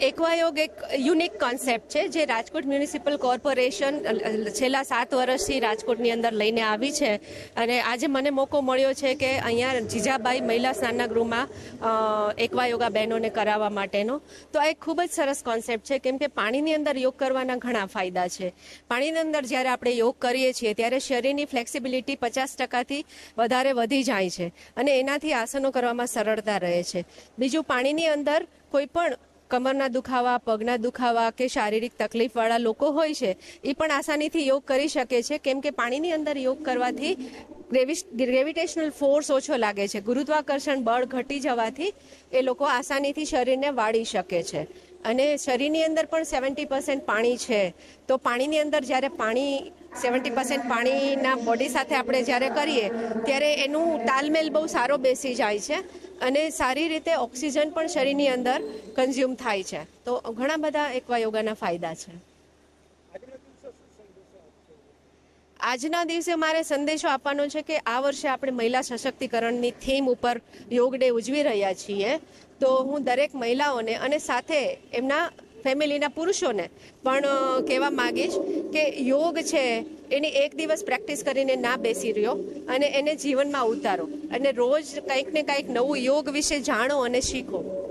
એકવાયોગ એક unique concept છે જે રાજકોટ મ્યુનિસિપલ કોર્પોરેશન છેલ્લા સાત વર્ષથી રાજકોટની અંદર લઈને આવી છે. અને આજે મને મોકો મળ્યો છે કે અહીંયા જીજાબાઈ મહિલા સ્નાનના ગૃહમાં એકવાયોગા બહેનોને કરાવવા માટેનો. તો આ એક ખૂબ જ સરસ કોન્સેપ્ટ છે, કેમ કે પાણીની અંદર યોગ કરવાના ઘણા ફાયદા છે. પાણીની અંદર જ્યારે આપણે યોગ કરીએ છીએ, ત્યારે શરીરની ફ્લેક્સિબિલિટી પચાસ ટકાથી વધારે વધી જાય છે. અને એનાથી આસનો કરવામાં સરળતા રહે છે. બીજું, પાણીની અંદર કોઈ પણ કમરના દુખાવા, પગના દુખાવા કે શારીરિક તકલીફવાળા લોકો હોય છે, એ પણ આસાનીથી યોગ કરી શકે છે. કેમ કે પાણીની અંદર યોગ કરવાથી ગ્રેવિટેશનલ ફોર્સ ઓછો લાગે છે. ગુરુત્વાકર્ષણ બળ ઘટી જવાથી એ લોકો આસાનીથી શરીરને વાળી શકે છે. અને શરીરની અંદર પણ સેવન્ટી પર્સન્ટ પાણી છે. તો પાણીની અંદર જ્યારે પાણી, સેવન્ટી પર્સન્ટ પાણીના બોડી સાથે આપણે જ્યારે કરીએ, ત્યારે એનું તાલમેલ બહુ સારો બેસી જાય છે. અને સારી રીતે ઓક્સિજન પણ શરીરની અંદર કન્ઝ્યુમ થાય છે. તો ઘણા બધા એકવા યોગાના ફાયદા છે. આજના દિવસે મારે સંદેશો આપવાનો છે કે આ વર્ષે આપણે મહિલા સશક્તિકરણની થીમ ઉપર યોગ ડે ઉજવી રહ્યા છીએ. તો હું દરેક મહિલાઓને અને સાથે એમના ફેમિલીના પુરુષોને પણ કહેવા માગીશ કે યોગ છે એની એક દિવસ પ્રેક્ટિસ કરીને ના બેસી રહ્યો અને એને જીવનમાં ઉતારો. અને રોજ કંઈક ને કંઈક નવું યોગ વિશે જાણો અને શીખો.